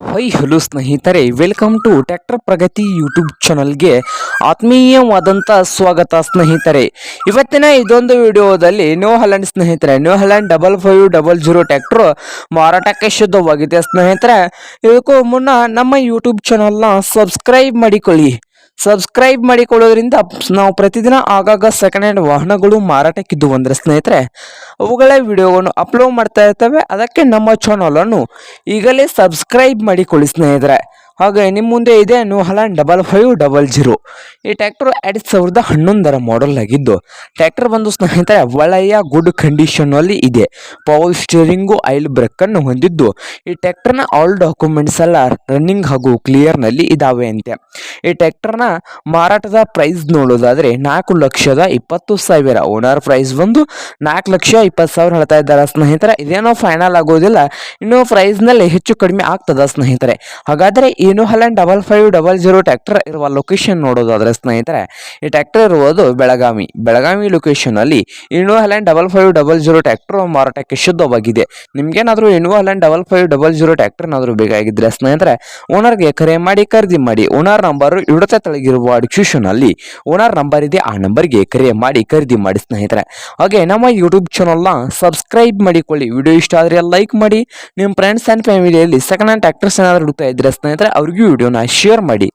High hello ಸ್ನೇಹಿತರೆ welcome to tractor Pragati YouTube ಚಾನಲ್ಗೆ ಆತ್ಮೀಯವಾದಂಥ ಸ್ವಾಗತ ಸ್ನೇಹಿತರೆ. ಇವತ್ತಿನ ಇದೊಂದು ವಿಡಿಯೋದಲ್ಲಿ ನ್ಯೂ ಹಲ್ಯಾಂಡ್ ಸ್ನೇಹಿತರೆ New Holland double five double zero tractor ಮಾರಾಟಕ್ಕೆ ಶುದ್ಧವಾಗಿದೆ ಸ್ನೇಹಿತರೆ. ಇದಕ್ಕೂ ಮುನ್ನ ನಮ್ಮ ಯೂಟ್ಯೂಬ್ ಚಾನಲ್ನ ಸಬ್ಸ್ಕ್ರೈಬ್ ಮಾಡಿಕೊಳ್ಳಿ. ಸಬ್ಸ್ಕ್ರೈಬ್ ಮಾಡಿಕೊಳ್ಳೋದ್ರಿಂದ ನಾವು ಪ್ರತಿದಿನ ಆಗಾಗ ಸೆಕೆಂಡ್ ಹ್ಯಾಂಡ್ ವಾಹನಗಳು ಮಾರಾಟಕ್ಕಿದ್ದು ಅಂದರೆ ಸ್ನೇಹಿತರೆ, ಅವುಗಳೇ ವಿಡಿಯೋಗಳನ್ನು ಅಪ್ಲೋಡ್ ಮಾಡ್ತಾ ಇರ್ತವೆ. ಅದಕ್ಕೆ ನಮ್ಮ ಚಾನಲನ್ನು ಈಗಲೇ ಸಬ್ಸ್ಕ್ರೈಬ್ ಮಾಡಿಕೊಳ್ಳಿ ಸ್ನೇಹಿತರೆ. ಹಾಗೆ ನಿಮ್ಮ ಮುಂದೆ ಇದೆ New Holland double five double zero ಈ ಟ್ಯಾಕ್ಟರ್ ಎರಡು ಸಾವಿರದ ಹನ್ನೊಂದರ ಮಾಡೆಲ್ ಆಗಿದ್ದು ಟ್ಯಾಕ್ಟರ್ ಬಂದು ಸ್ನೇಹಿತರೆ, ಒಳ್ಳೆಯ ಗುಡ್ ಕಂಡೀಷನ್ನಲ್ಲಿ ಇದೆ. ಪವರ್ ಸ್ಟೀರಿಂಗು ಆಯಿಲ್ ಬ್ರೇಕನ್ನು ಹೊಂದಿದ್ದು, ಈ ಟ್ಯಾಕ್ಟರ್ನ ಆಲ್ ಡಾಕ್ಯುಮೆಂಟ್ಸ್ ಎಲ್ಲ ರನ್ನಿಂಗ್ ಹಾಗೂ ಕ್ಲಿಯರ್ನಲ್ಲಿ ಇದಾವೆ ಅಂತೆ. ಈ ಟ್ಯಾಕ್ಟರ್ನ ಮಾರಾಟದ ಪ್ರೈಸ್ ನೋಡೋದಾದರೆ, ನಾಲ್ಕು ಲಕ್ಷದ ಇಪ್ಪತ್ತು ಸಾವಿರ. ಓನರ್ ಪ್ರೈಸ್ ಬಂದು ನಾಲ್ಕು ಲಕ್ಷ ಇಪ್ಪತ್ತು ಸಾವಿರ ಹೇಳ್ತಾ ಇದ್ದಾರೆ ಸ್ನೇಹಿತರೆ. ಇದೇನೋ ಫೈನಲ್ ಆಗೋದಿಲ್ಲ, ಇನ್ನೂ ಪ್ರೈಸ್ನಲ್ಲಿ ಹೆಚ್ಚು ಕಡಿಮೆ ಆಗ್ತದ ಸ್ನೇಹಿತರೆ. ಹಾಗಾದರೆ Holland double five double zero tractor ಇರುವ ಲೊಕೇಶನ್ ನೋಡೋದಾದ್ರೆ ಸ್ನೇಹಿತರೆ, ಈ ಟ್ರ್ಯಾಕ್ಟರ್ ಇರುವುದು ಬೆಳಗಾವಿ. ಬೆಳಗಾವಿ ಲೊಕೇಶನ್ ಅಲ್ಲಿ ಇನ್ನು Holland double five double zero tractor ಮಾರಾಟಕ್ಕೆ ಶುದ್ಧವಾಗಿದೆ. ನಿಮ್ಗೇನಾದ್ರೂ ಇನ್ನು Holland double five double zero tractor ಏನಾದರೂ ಬೇಕಾಗಿದ್ರೆ ಸ್ನೇಹಿತರೆ, ಓನರ್ಗೆ ಕರೆ ಮಾಡಿ, ಖರೀದಿ ಮಾಡಿ. ಓನರ್ ನಂಬರ್ ಇಡತೆ ತೆಳಗಿರುವ ಡಿಸ್ಕ್ರಿಪ್ಷನ್ ಅಲ್ಲಿ ಓನರ್ ನಂಬರ್ ಇದೆ, ಆ ನಂಬರ್ಗೆ ಕರೆ ಮಾಡಿ, ಖರೀದಿ ಮಾಡಿ ಸ್ನೇಹಿತರೆ. ಹಾಗೆ ನಮ್ಮ ಯೂಟ್ಯೂಬ್ ಚಾನಲ್ನ ಸಬ್ಸ್ಕ್ರೈಬ್ ಮಾಡಿಕೊಳ್ಳಿ. ವಿಡಿಯೋ ಇಷ್ಟ ಆದರೆ ಲೈಕ್ ಮಾಡಿ. ನಿಮ್ಮ ಫ್ರೆಂಡ್ಸ್ ಆ್ಯಂಡ್ ಫ್ಯಾಮಿಲಿಯಲ್ಲಿ ಸೆಕೆಂಡ್ ಹ್ಯಾಂಡ್ ಟ್ಯಾಕ್ಟರ್ಸ್ ಏನಾದರೂ ಹುಡುಕ್ತಾ ಇದ್ರೆ ಸ್ನೇಹಿತರೆ ಅವ್ರಿಗೂ ವಿಡಿಯೋನ ಶೇರ್ ಮಾಡಿ.